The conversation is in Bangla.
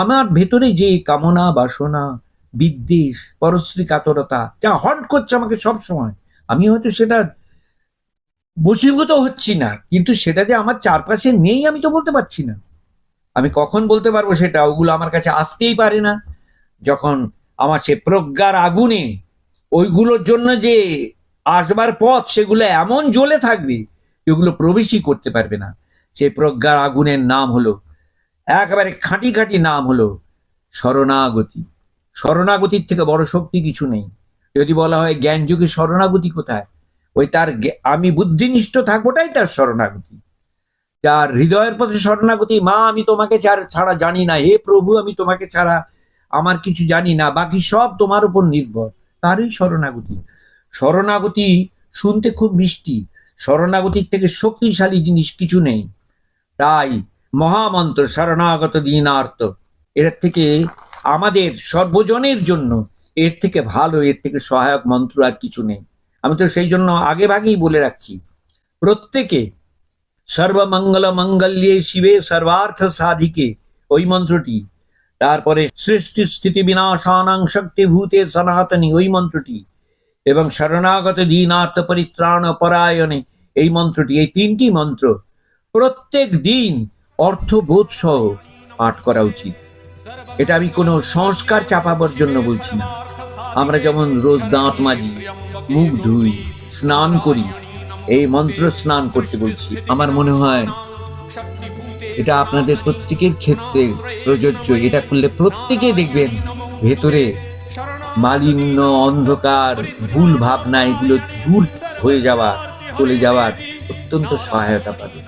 আমার ভেতরে যে কামনা, বাসনা, বিদ্বেষ পরশ্রী কাতরতা যা হট করছে আমাকে সব সময়, আমি হয়তো সেটা বশীভূত হচ্ছি না, কিন্তু সেটা যে আমার চারপাশে নেই আমি তো বলতে পারছি না। আমি কখন বলতে পারব সেটা ওগুলো আমার কাছে আসতেই পারে না। যখন আমার সে প্রজ্ঞার আগুনে ওইগুলোর জন্য যে আসবার পথ সেগুলো এমন জ্বলে থাকবে যেগুলো প্রবেশই করতে পারবে না। সেই প্রজ্ঞার আগুনের নাম হলো একেবারে খাঁটি খাঁটি নাম হলো শরণাগতি। শরণাগতির থেকে বড় শক্তি কিছু নেই। যদি বলা হয় জ্ঞান যুগে শরণাগতি কোথায়? ওই তার আমি বুদ্ধিনিষ্ঠ থাকবোটাই তার শরণাগতি। যার হৃদয়ের পথে শরণাগতি, মা, আমি তোমাকে ছাড়া জানি না, হে প্রভু, আমি তোমাকে ছাড়া আমার কিছু জানি না, বাকি সব তোমার উপর নির্ভর। তারই শরণাগতি। শরণাগতি শুনতে খুব মিষ্টি। শরণাগতির থেকে শক্তিশালী জিনিস কিছু নেই। তাই মহামন্ত্র শরণাগত দিনার্থ। এর থেকে আমাদের সর্বজনের জন্য এর থেকে ভালো, এর থেকে সহায়ক মন্ত্র আর কিছু নেই। আমি তো সেই জন্য আগে ভাগেই বলে রাখছি। প্রত্যেকে সর্বমঙ্গল মঙ্গল্যে শিবে সর্বার্থ সাধিকে ওই মন্ত্রটি, তারপরে সৃষ্টি স্থিতি বিনাশানাং শক্তি ভূতে সনাতনী ওই মন্ত্রটি, এবং শরণাগত দীনার্থ পরিত্রাণ পরায়ণে এই মন্ত্রটি, এই তিনটি মন্ত্র প্রত্যেক দিন অর্থবোধ সহ পাঠ করা উচিত। এটা আমি কোনো সংস্কার চাপাবার জন্য বলছি না। আমরা যেমন রোজ দাঁত মাজি, মুখ ধুই, স্নান করি, এই মন্ত্র স্নান করতে বলছি। আমার মনে হয় এটা আপনাদের প্রত্যেকের ক্ষেত্রে প্রযোজ্য। এটা করলে প্রত্যেকে দেখবেন ভেতরে মালিন্য অন্ধকার, ভুল ভাবনা এগুলো দূর হয়ে যাওয়া, চলে যাওয়ার অত্যন্ত সহায়তা পাবে।